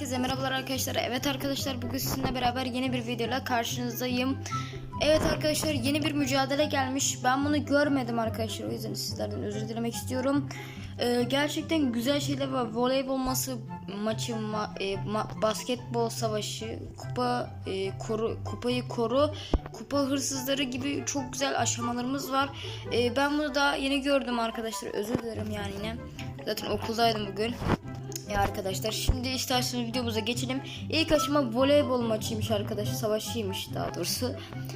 Herkese merhabalar arkadaşlar. Evet arkadaşlar bugün sizinle beraber yeni bir videoyla karşınızdayım. Evet arkadaşlar yeni bir mücadele gelmiş. Ben bunu görmedim arkadaşlar. O yüzden sizlerden özür dilemek istiyorum. Ee, gerçekten güzel şeyler var. Voleybol maçı, maçı ma- e, ma- basketbol savaşı, kupa e, koru, kupayı koru, kupa hırsızları gibi çok güzel aşamalarımız var. Ee, ben bunu daha yeni gördüm arkadaşlar. Özür dilerim yani yine. Zaten okuldaydım bugün. Ya arkadaşlar şimdi isterseniz videomuza geçelim. İlk aşama voleybol maçıymış arkadaşlar. Savaşıymış daha doğrusu.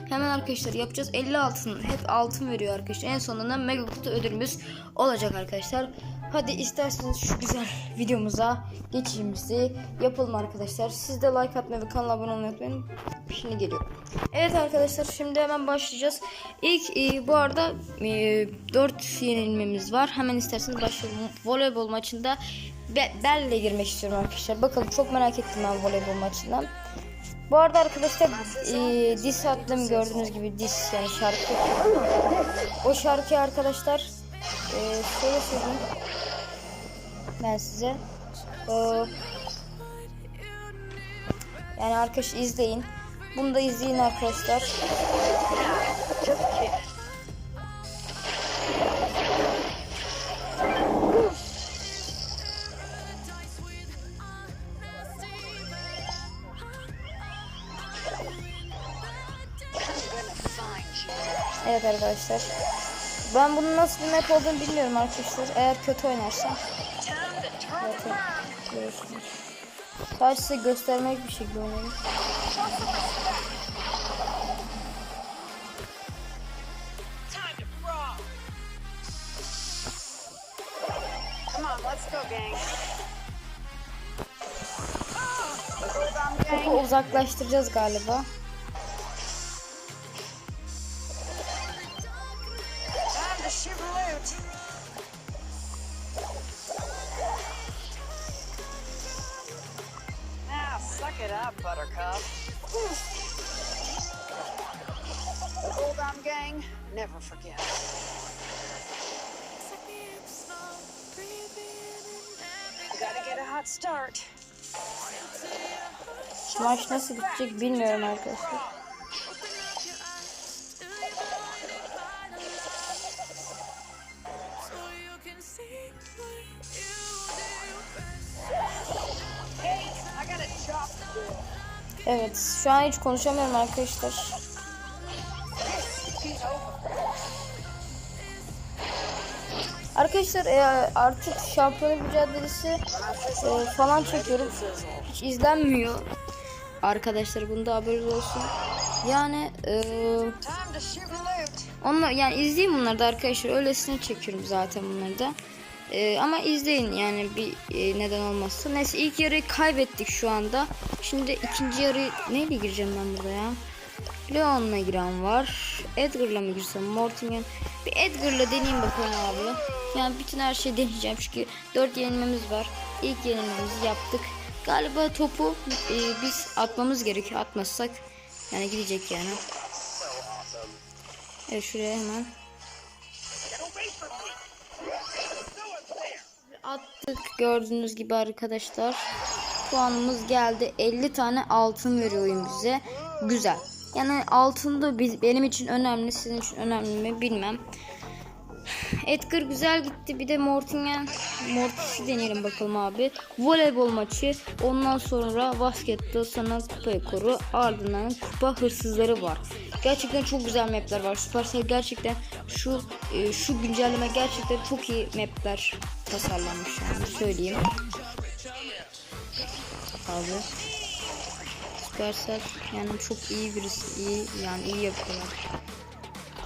Hemen arkadaşlar yapacağız. 50 altın. Hep altın veriyor arkadaşlar. En sonunda mega kutu ödülümüz olacak arkadaşlar. Hadi isterseniz şu güzel videomuza geçişimizi yapalım arkadaşlar. Siz de like atmayı ve kanala abone olmayı unutmayın. Şimdi geliyor. Evet arkadaşlar şimdi hemen başlayacağız. İlk e, bu arada e, 4 yenilmemiz var. Hemen isterseniz başlayalım. Voleybol maçında Be Bell'le girmek istiyorum arkadaşlar. Bakalım çok merak ettim ben voleybol maçından. Bu arada arkadaşlar e, diss attım gördüğünüz gibi diss yani şarkı. O şarkıyı arkadaşlar e, şöyle söyleyeyim ben size. E, yani arkadaş izleyin. Bunu da izleyin arkadaşlar. Evet arkadaşlar. Ben bunun nasıl bir map olduğunu bilmiyorum arkadaşlar. Eğer kötü oynarsam. Zaten görürsünüz. Sadece size göstermek bir şekilde oynayayım. Topu uzaklaştıracağız galiba. Now, suck it up, Buttercup. Hold on, gang. Never forget. Gotta get a hot start. Maç nasıl bitecek bilmiyorum arkadaşlar. Evet şu an hiç konuşamıyorum arkadaşlar. Arkadaşlar e, artık şampiyonluk mücadelesi e, falan çekiyorum. Hiç izlenmiyor. Arkadaşlar bunda haberiniz olsun. Yani e, onlar yani izleyin bunları da arkadaşlar. Öylesine çekiyorum zaten bunları da. E, ama izleyin yani bir e, neden olmazsa. Neyse ilk yarıyı kaybettik şu anda. Şimdi ikinci yarı neyle gireceğim ben burada ya? Leon'la giren var. Edgar'la mı girsem? Mortingen. Bir Edgar'la deneyeyim bakalım abi. Yani bütün her şeyi deneyeceğim çünkü 4 yenilmemiz var. İlk yenilmemizi yaptık. Galiba topu e, biz atmamız gerekiyor. Atmazsak yani gidecek yani. Evet şuraya hemen. Gördüğünüz gibi arkadaşlar. Puanımız geldi. 50 tane altın veriyor oyun bize. Güzel. Yani altın da benim için önemli. Sizin için önemli mi bilmem. Edgar güzel gitti. Bir de Mortingen Mortis'i deneyelim bakalım abi. Voleybol maçı. Ondan sonra baskette sana kupayı koru. Ardından kupa hırsızları var. Gerçekten çok güzel mapler var. Supercell gerçekten şu e, şu güncelleme gerçekten çok iyi mapler tasarlanmış yani söyleyeyim. Abi. Supercell yani çok iyi birisi. iyi yani iyi yapıyorlar.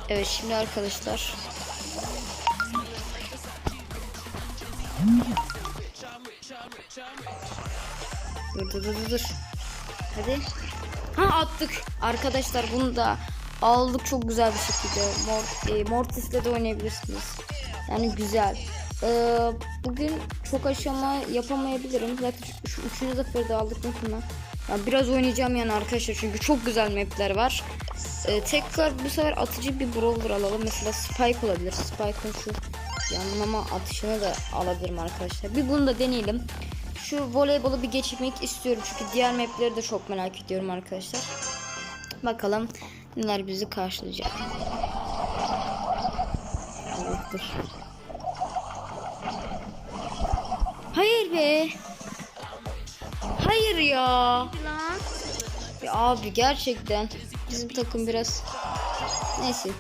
Evet şimdi arkadaşlar Dur dur dur dur. Hadi. Ha attık. Arkadaşlar bunu da aldık çok güzel bir şekilde. Mort, e, Mortis'le de oynayabilirsiniz. Yani güzel. Ee, bugün çok aşama yapamayabilirim. Zaten şu, üçüncü zaferi de aldık mutlaka. Ya biraz oynayacağım yani arkadaşlar çünkü çok güzel mapler var. Ee, tekrar bu sefer atıcı bir brawler alalım. Mesela Spike olabilir. Spike'ın şu yanlama atışını da alabilirim arkadaşlar. Bir bunu da deneyelim. şu voleybolu bir geçmek istiyorum çünkü diğer mapleri de çok merak ediyorum arkadaşlar. Bakalım neler bizi karşılayacak. Evet, dur. Be. Hayır ya. Ya abi gerçekten bizim takım biraz neyse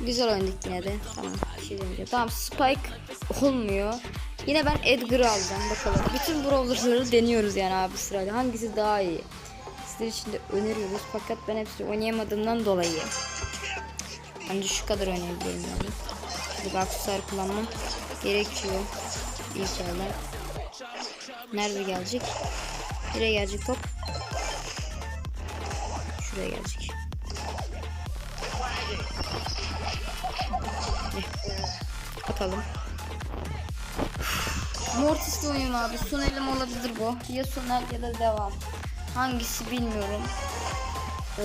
güzel oynadık yine de. Tamam şey demeyeceğim. Tamam Spike olmuyor. Yine ben Edgar'ı alacağım bakalım. Bütün brawlerları deniyoruz yani abi sırayla. Hangisi daha iyi? Sizler için de öneriyoruz fakat ben hepsini oynayamadığımdan dolayı. Bence şu kadar oynayabilirim yani. Bu kullanmam gerekiyor. İnşallah. Nerede gelecek? Nereye gelecek top? Şuraya gelecek. Eh, Bakalım. Mortis'le oynuyorum abi. Son elim olabilir bu. Ya Soner ya da devam. Hangisi bilmiyorum. Ee,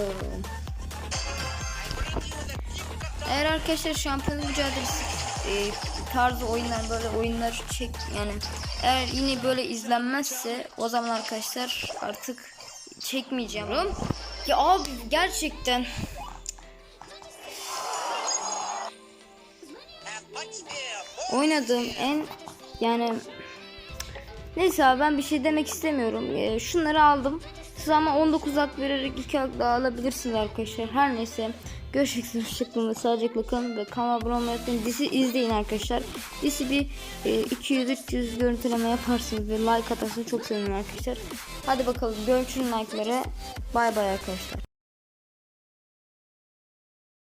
Eğer arkadaşlar şampiyonluk mücadelesi e, tarzı oyunlar böyle oyunlar çek yani eğer yine böyle izlenmezse o zaman arkadaşlar artık çekmeyeceğim. Ya abi gerçekten oynadığım en yani neyse abi ben bir şey demek istemiyorum. Ee, şunları aldım. Siz ama 19 hak vererek 2 hak daha alabilirsiniz arkadaşlar. Her neyse. Görüşmek üzere. Sağlıcakla kalın. Ve kanala abone olmayı unutmayın. Dizi izleyin arkadaşlar. Dizi bir e, 200-300 görüntüleme yaparsınız ve like atarsanız çok sevinirim arkadaşlar. Hadi bakalım. Görüşürüz like'lara. Bay bay arkadaşlar.